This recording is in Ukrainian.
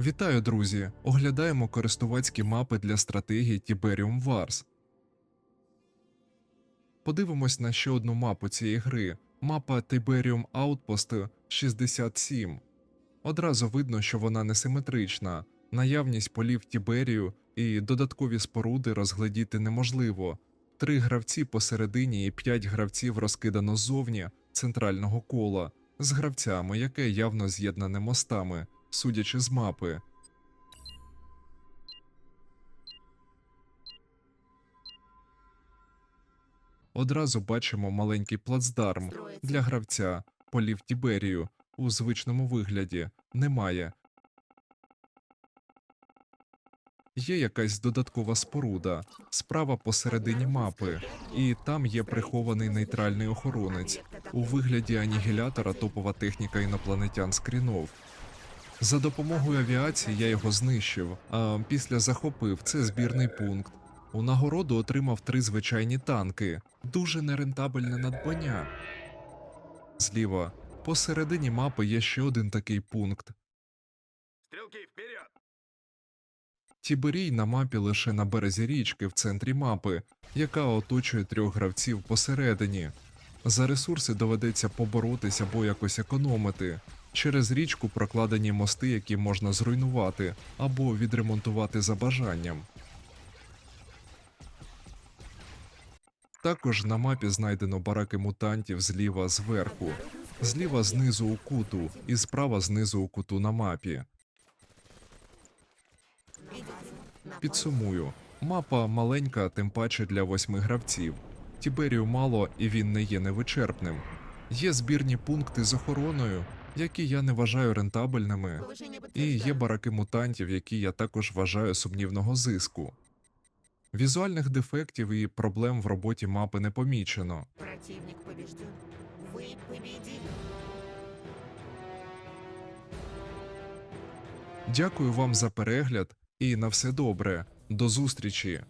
Вітаю, друзі! Оглядаємо користувацькі мапи для стратегії Tiberium Wars. Подивимось на ще одну мапу цієї гри мапа Tiberium Outpost 67. Одразу видно, що вона несиметрична. Наявність полів Тіберію і додаткові споруди розглядіти неможливо. Три гравці посередині і п'ять гравців розкидано ззовні центрального кола з гравцями, яке явно з'єднане мостами, судячи з мапи. Одразу бачимо маленький плацдарм для гравця, полів Тіберію у звичному вигляді немає. Є якась додаткова споруда, справа посередині мапи, і там є прихований нейтральний охоронець у вигляді анігілятора топова техніка інопланетян скрінов. За допомогою авіації я його знищив, а після захопив це збірний пункт. У нагороду отримав три звичайні танки. Дуже нерентабельне надбання. Зліва, посередині мапи є ще один такий пункт. Стрелки, вперед! Тіберій на мапі лише на березі річки в центрі мапи, яка оточує трьох гравців посередині. За ресурси доведеться поборотися або якось економити. Через річку прокладені мости, які можна зруйнувати або відремонтувати за бажанням. Також на мапі знайдено бараки мутантів зліва зверху, зліва знизу у куту і справа знизу у куту на мапі. Підсумую. Мапа маленька, тим паче для восьми гравців. Тіберію мало і він не є невичерпним. Є збірні пункти з охороною, які я не вважаю рентабельними, і є бараки мутантів, які я також вважаю сумнівного зиску. Візуальних дефектів і проблем в роботі мапи не помічено. Противник победили. Дякую вам за перегляд і на все добре. До зустрічі!